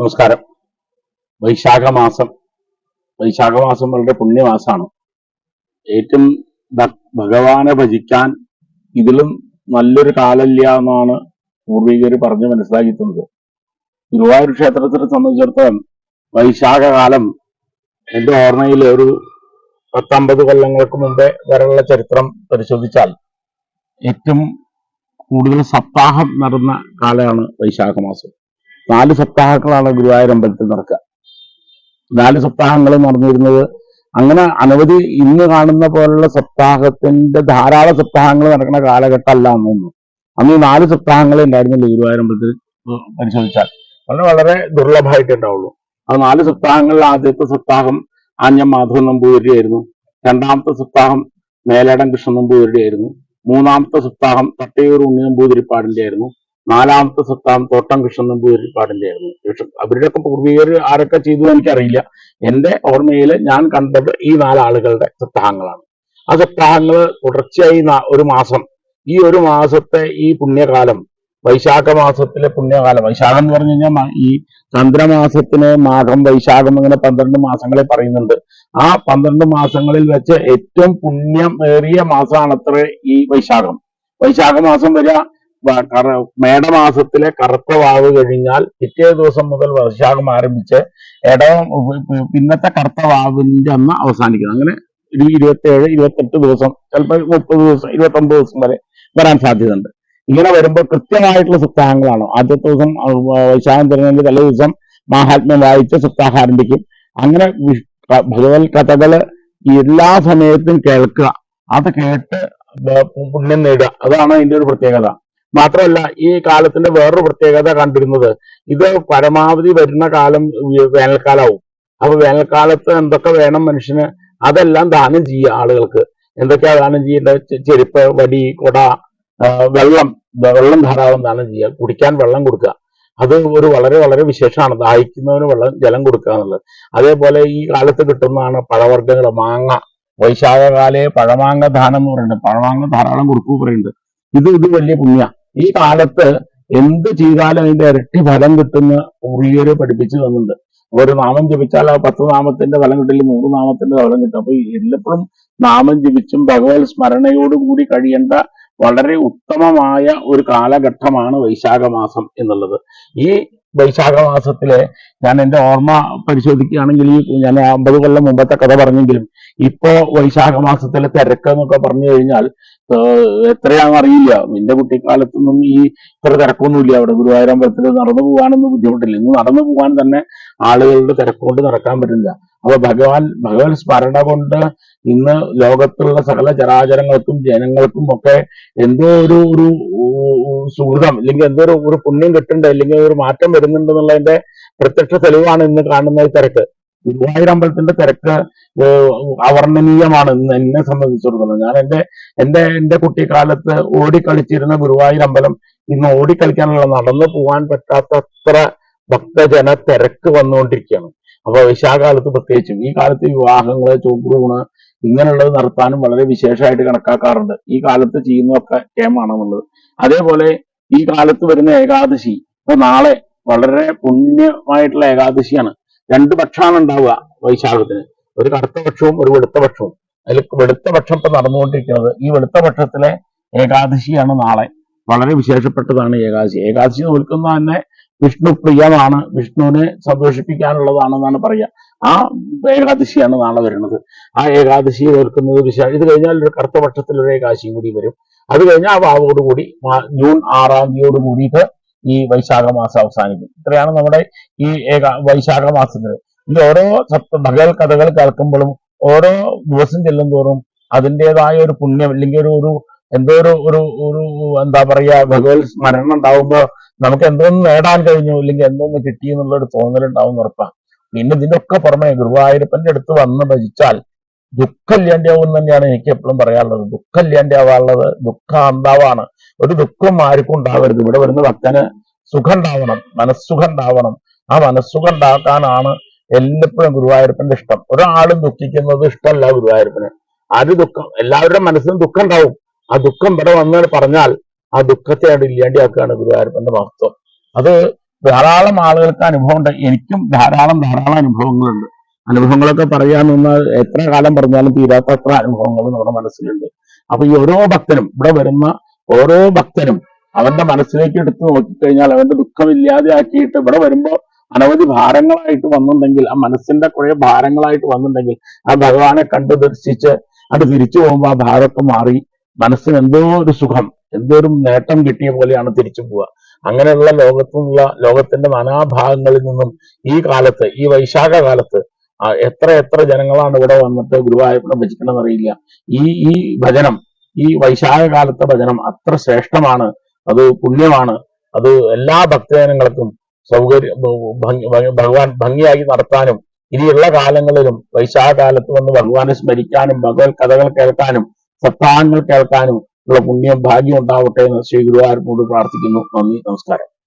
നമസ്കാരം. വൈശാഖ മാസം വൈശാഖ മാസം വളരെ പുണ്യമാസമാണ്. ഏറ്റവും ഭഗവാനെ ഭജിക്കാൻ ഇതിലും നല്ലൊരു കാലല്ല എന്നാണ് പൂർവികർ പറഞ്ഞ് മനസ്സിലാക്കി തന്നത് ഗുരുവായൂർ ക്ഷേത്രത്തിനെ സംബന്ധിച്ചിടത്തോളം വൈശാഖ കാലം എന്റെ ഓർമ്മയിൽ ഒരു പത്തമ്പത് കൊല്ലങ്ങൾക്ക് മുമ്പേ വരെയുള്ള ചരിത്രം പരിശോധിച്ചാൽ ഏറ്റവും കൂടുതൽ സപ്താഹം നടന്ന കാലമാണ് വൈശാഖ മാസം നാല് സപ്താഹങ്ങളാണ് ഗുരുവായൂർ അമ്പലത്തിൽ നടക്കുക. നാല് സപ്താഹങ്ങൾ നടന്നിരുന്നത് അങ്ങനെ അനവധി ഇന്ന് കാണുന്ന പോലുള്ള സപ്താഹത്തിന്റെ ധാരാളം സപ്താഹങ്ങൾ നടക്കുന്ന കാലഘട്ടമല്ല അന്നൊന്നും അന്ന് നാല് സപ്താഹങ്ങളെ ഉണ്ടായിരുന്നില്ല ഗുരുവായൂർ അമ്പലത്തിൽ? പരിശോധിച്ചാൽ. വളരെ വളരെ ദുർലഭമായിട്ട് ഉണ്ടാവുള്ളൂ. ആ നാല് സപ്താഹങ്ങളിൽ ആദ്യത്തെ സപ്താഹം ആഞ്ഞ മാധവൻ നമ്പൂരിയായിരുന്നു രണ്ടാമത്തെ സപ്താഹം മേലാടം കൃഷ്ണൻ നമ്പൂരിയായിരുന്നു മൂന്നാമത്തെ സപ്താഹം തട്ടയൂർ ഉണ്ണി നമ്പൂതിരിപ്പാടിന്റെ ആയിരുന്നു. നാലാമത്തെ സത്താം തോട്ടം കൃഷ്ണൻ നമ്പൂതിരിപ്പാടിന്റെ ആയിരുന്നു പക്ഷെ അവരുടെയൊക്കെ പൂർവികർ ആരൊക്കെ ചെയ്തു എനിക്കറിയില്ല. എന്റെ ഓർമ്മയിൽ ഞാൻ കണ്ടത് ഈ നാലാളുകളുടെ സപ്താഹങ്ങളാണ്. ആ സപ്താഹങ്ങൾ തുടർച്ചയായി ഒരു മാസം ഈ ഒരു മാസത്തെ ഈ പുണ്യകാലം വൈശാഖ മാസത്തിലെ പുണ്യകാലം വൈശാഖം എന്ന് പറഞ്ഞു കഴിഞ്ഞാൽ ഈ ചന്ദ്രമാസത്തിന് മാഘം വൈശാഖം അങ്ങനെ പന്ത്രണ്ട് മാസങ്ങളെ പറയുന്നുണ്ട്. ആ പന്ത്രണ്ട് മാസങ്ങളിൽ വെച്ച് ഏറ്റവും പുണ്യം ഏറിയ മാസമാണ് ഈ വൈശാഖം. വൈശാഖ മാസം വരെ വ- കറ- മേടമാസത്തിലെ കറുത്ത വാവ് കഴിഞ്ഞാൽ പിറ്റേ ദിവസം മുതൽ വർഷാകം ആരംഭിച്ച് ഇടവം പിന്നത്തെ കറുത്ത വാവിന്റെ അന്ന് അവസാനിക്കുന്നത് അങ്ങനെ ഒരു ഇരുപത്തിയേഴ് ഇരുപത്തെട്ട് ദിവസം ചിലപ്പോൾ മുപ്പത് ദിവസം ഇരുപത്തൊമ്പത് ദിവസം വരെ വരാൻ സാധ്യതയുണ്ട്. ഇങ്ങനെ വരുമ്പോൾ കൃത്യമായിട്ടുള്ള സപ്താഹങ്ങളാണ്. ആദ്യത്തെ ദിവസം വൈശാഖം തിരുനന്റെ തലേ ദിവസം മഹാത്മ്യം വായിച്ച് സപ്താഹം ആരംഭിക്കും. അങ്ങനെ ഭഗവത് കഥകൾ എല്ലാ സമയത്തും കേൾക്കുക. അത് കേട്ട് പുണ്യം നേടുക. അതാണ് അതിന്റെ ഒരു പ്രത്യേകത. മാത്രമല്ല ഈ കാലത്തിന്റെ വേറൊരു പ്രത്യേകത കണ്ടിരുന്നത് ഇത് പരമാവധി വരുന്ന കാലം വേനൽക്കാലാവും. അപ്പൊ വേനൽക്കാലത്ത് എന്തൊക്കെ വേണം മനുഷ്യന്? അതെല്ലാം ദാനം ചെയ്യുക ആളുകൾക്ക്. എന്തൊക്കെയാ ദാനം ചെയ്യേണ്ടത്? ചെരുപ്പ് വടി കൊട വെള്ളം വെള്ളം ധാരാളം ദാനം ചെയ്യുക. കുടിക്കാൻ വെള്ളം കൊടുക്കുക. അത് ഒരു വളരെ വളരെ വിശേഷമാണ്. ദാഹിക്കുന്നവന് വെള്ളം ജലം കൊടുക്കുക എന്നുള്ളത്. അതേപോലെ ഈ കാലത്ത് കിട്ടുന്നതാണ് പഴവർഗങ്ങൾ മാങ്ങ. വൈശാഖകാലേ പഴമാങ്ങ ദാനം എന്ന് പറയുന്നുണ്ട്. പഴമാങ്ങ ധാരാളം കൊടുക്കുക പറയുന്നുണ്ട്. ഇത് ഇത് വലിയ പുണ്യ. ഈ കാലത്ത് എന്ത് ചെയ്താലും അതിന്റെ ഇരട്ടി ഫലം കിട്ടുന്ന ഉറിയര് പഠിപ്പിച്ചു തന്നിട്ടുണ്ട്. ഒരു നാമം ജപിച്ചാൽ ആ പത്ത് നാമത്തിന്റെ ഫലം കിട്ടില്ല നൂറ് നാമത്തിന്റെ ഫലം കിട്ടും. അപ്പൊ എല്ലപ്പോഴും നാമം ജപിച്ചും ഭഗവത് സ്മരണയോടുകൂടി കഴിയേണ്ട വളരെ ഉത്തമമായ ഒരു കാലഘട്ടമാണ് വൈശാഖ മാസം എന്നുള്ളത്. ഈ വൈശാഖ മാസത്തിലെ ഞാൻ എന്റെ ഓർമ്മ പരിശോധിക്കുകയാണെങ്കിൽ ഈ ഞാൻ അമ്പത് കൊല്ലം മുമ്പത്തെ കഥ പറഞ്ഞെങ്കിലും ഇപ്പോ വൈശാഖ മാസത്തിലെ തിരക്ക് എന്നൊക്കെ പറഞ്ഞു കഴിഞ്ഞാൽ എത്രയാണെന്ന് അറിയില്ല. എന്റെ കുട്ടിക്കാലത്തൊന്നും ഈ ഇത്ര തിരക്കൊന്നുമില്ല. അവിടെ ഗുരുവായൂരമ്പലത്തിൽ നടന്നു പോകാനൊന്നും ബുദ്ധിമുട്ടില്ല. ഇന്ന് നടന്നു പോകാൻ തന്നെ ആളുകളുടെ തിരക്കൊണ്ട് നടക്കാൻ പറ്റില്ല. അപ്പൊ ഭഗവാൻ ഭഗവത് സ്മരണ കൊണ്ട് ഇന്ന് ലോകത്തുള്ള സകല ചരാചരങ്ങൾക്കും ജനങ്ങൾക്കും ഒക്കെ എന്തോ ഒരു ഒരു സുഹൃതം അല്ലെങ്കിൽ എന്തോ ഒരു ഒരു പുണ്യം കിട്ടുന്നുണ്ട് അല്ലെങ്കിൽ ഒരു മാറ്റം വരുന്നുണ്ട് എന്നുള്ളതിന്റെ പ്രത്യക്ഷ തെളിവാണ് ഇന്ന് കാണുന്ന ഈ തിരക്ക്. ഗുരുവായൂർ അമ്പലത്തിന്റെ തിരക്ക് അവർണനീയമാണ് എന്നെ സംബന്ധിച്ചിടത്തോളം. ഞാൻ എന്റെ എന്റെ എന്റെ കുട്ടിക്കാലത്ത് ഓടിക്കളിച്ചിരുന്ന ഗുരുവായൂർ അമ്പലം ഇന്ന് ഓടിക്കളിക്കാനുള്ള നടന്നു പോകാൻ പറ്റാത്തത്ര ഭക്തജന തിരക്ക് വന്നുകൊണ്ടിരിക്കുകയാണ്. അപ്പൊ വിശാഖകാലത്ത് പ്രത്യേകിച്ചും ഈ കാലത്ത് വിവാഹങ്ങൾ ചോദ്രൂണ് ഇങ്ങനെയുള്ളത് നടത്താനും വളരെ വിശേഷമായിട്ട് കണക്കാക്കാറുണ്ട്. ഈ കാലത്ത് ചെയ്യുന്നതൊക്കെ കേമാണെന്നുള്ളത് അതേപോലെ ഈ കാലത്ത് വരുന്ന ഏകാദശി ഇപ്പൊ നാളെ വളരെ പുണ്യമായിട്ടുള്ള ഏകാദശിയാണ്. രണ്ട് പക്ഷമാണ് ഉണ്ടാവുക വൈശാഖത്തിന്. ഒരു കറുത്ത പക്ഷവും ഒരു വെളുത്ത പക്ഷവും. അതിൽ വെളുത്ത പക്ഷം ഇപ്പൊ നടന്നുകൊണ്ടിരിക്കുന്നത്. ഈ വെളുത്ത പക്ഷത്തിലെ ഏകാദശിയാണ് നാളെ. വളരെ വിശേഷപ്പെട്ടതാണ് ഏകാദശി. ഏകാദശി നോൽക്കുന്ന തന്നെ വിഷ്ണു പ്രിയമാണ്. വിഷ്ണുവിനെ സന്തോഷിപ്പിക്കാനുള്ളതാണെന്നാണ് പറയുക. ആ ഏകാദശിയാണ് നാളെ വരുന്നത്. ആ ഏകാദശി ഓർക്കുന്നത് വിശാ ഇത് കഴിഞ്ഞാൽ ഒരു കറുത്ത പക്ഷത്തിൽ ഒരു ഏകാദശിയും കൂടി വരും. അത് കഴിഞ്ഞാൽ ആ വാവോടുകൂടി ജൂൺ ആറാം തീയതിയോട് കൂടിയിട്ട് ഈ വൈശാഖ മാസം അവസാനിക്കും. ഇത്രയാണ് നമ്മുടെ ഈ ഏക വൈശാഖ മാസത്തിൽ ഈ ഓരോ ഭഗവത് കഥകൾ കേൾക്കുമ്പോഴും ഓരോ ദിവസം ചെല്ലും തോറും അതിന്റെതായ ഒരു പുണ്യം അല്ലെങ്കിൽ ഒരു ഒരു എന്തോ ഒരു ഒരു ഒരു എന്താ പറയാ ഭഗവത് സ്മരണം ഉണ്ടാവുമ്പോ നമുക്ക് എന്തോന്ന് നേടാൻ കഴിഞ്ഞു അല്ലെങ്കിൽ എന്തോന്ന് കിട്ടി എന്നുള്ള ഒരു തോന്നലുണ്ടാവും ഉറപ്പാണ് പിന്നെ ഇതിന്റെ ഒക്കെ പുറമെ ഗുരുവായൂരപ്പന്റെ അടുത്ത് വന്ന് ഭജിച്ചാൽ ദുഃഖമില്ലാണ്ടാവും തന്നെയാണ് എനിക്ക് എപ്പോഴും പറയാനുള്ളത്. ദുഃഖമില്ലാണ്ടാവാനുള്ളത് ദുഃഖാന്താവാണ്. ഒരു ദുഃഖം ആർക്കും ഉണ്ടാവരുത്. ഇവിടെ വരുന്ന ഭക്തന് സുഖം ഉണ്ടാവണം മനസ്സുഖം ഉണ്ടാവണം ആ മനസ്സുഖം ഉണ്ടാക്കാനാണ് എല്ലപ്പോഴും ഗുരുവായൂരപ്പന്റെ ഇഷ്ടം. ഒരാളും ദുഃഖിക്കുന്നത് ഇഷ്ടമല്ല ഗുരുവായൂരപ്പന്. അത് ദുഃഖം എല്ലാവരുടെ മനസ്സിനും ദുഃഖം ഉണ്ടാവും ആ ദുഃഖം ഇവിടെ വന്ന് പറഞ്ഞാൽ ആ ദുഃഖത്തെ അവിടെ ഇല്ലാണ്ടിയാക്കുകയാണ് ഗുരുവായൂരപ്പന്റെ മഹത്വം. അത് ധാരാളം ആളുകൾക്ക് അനുഭവം ഉണ്ട് എനിക്കും ധാരാളം ധാരാളം അനുഭവങ്ങളുണ്ട്. അനുഭവങ്ങളൊക്കെ പറയാൻ നിന്നാൽ എത്ര കാലം പറഞ്ഞാലും തീരാത്ത അത്ര അനുഭവങ്ങൾ നമ്മുടെ മനസ്സിലുണ്ട്. അപ്പൊ ഈ ഓരോ ഭക്തനും ഇവിടെ വരുന്ന ഓരോ ഭക്തനും അവന്റെ മനസ്സിലേക്ക് നോക്കി നോക്കിക്കഴിഞ്ഞാൽ അവന്റെ ദുഃഖമില്ലാതെ ഇല്ലാതെയാക്കിയിട്ട് ഇവിടെ വരുമ്പോ അനവധി ഭാരങ്ങളായിട്ട് വന്നുണ്ടെങ്കിൽ ആ മനസ്സിന്റെ കുറെ ഭാരങ്ങളായിട്ട് വന്നുണ്ടെങ്കിൽ ആ ഭഗവാനെ കണ്ടു ദർശിച്ച് അത് തിരിച്ചു പോകുമ്പോൾ ആ ഭാരമൊക്കെ മാറി മനസ്സിന് എന്തോ ഒരു സുഖം എന്തോ ഒരു നേട്ടം കിട്ടിയ പോലെയാണ് തിരിച്ചു പോവുക. അങ്ങനെയുള്ള ലോകത്തുനിന്നുള്ള ലോകത്തിന്റെ നാനാഭാഗങ്ങളിൽ നിന്നും ഈ കാലത്ത് ഈ വൈശാഖ കാലത്ത് എത്ര എത്ര ജനങ്ങളാണ് ഇവിടെ വന്നിട്ട് ഗുരുവായൂരപ്പനെ ഭജിക്കണമെന്ന് അറിയില്ല. ഈ ഈ ഭജനം ഈ വൈശാഖ കാലത്തെ ഭജനം അത്ര ശ്രേഷ്ഠമാണ്. അത് പുണ്യമാണ്. അത് എല്ലാ ഭക്തജനങ്ങൾക്കും സൗകര്യം ഭംഗി ഭംഗി- ഭഗവാൻ ഭംഗിയായി നടത്താനും ഇനിയുള്ള കാലങ്ങളിലും വൈശാഖ കാലത്ത് വന്ന് ഭഗവാനെ സ്മരിക്കാനും ഭഗവത് കഥകൾ കേൾക്കാനും സപ്താഹങ്ങൾ കേൾക്കാനും ഉള്ള പുണ്യം ഭാഗ്യം ഉണ്ടാവട്ടെ എന്ന് ശ്രീ ഗുരുവായൂരപ്പനോട് പ്രാർത്ഥിക്കുന്നു. നന്ദി നമസ്കാരം.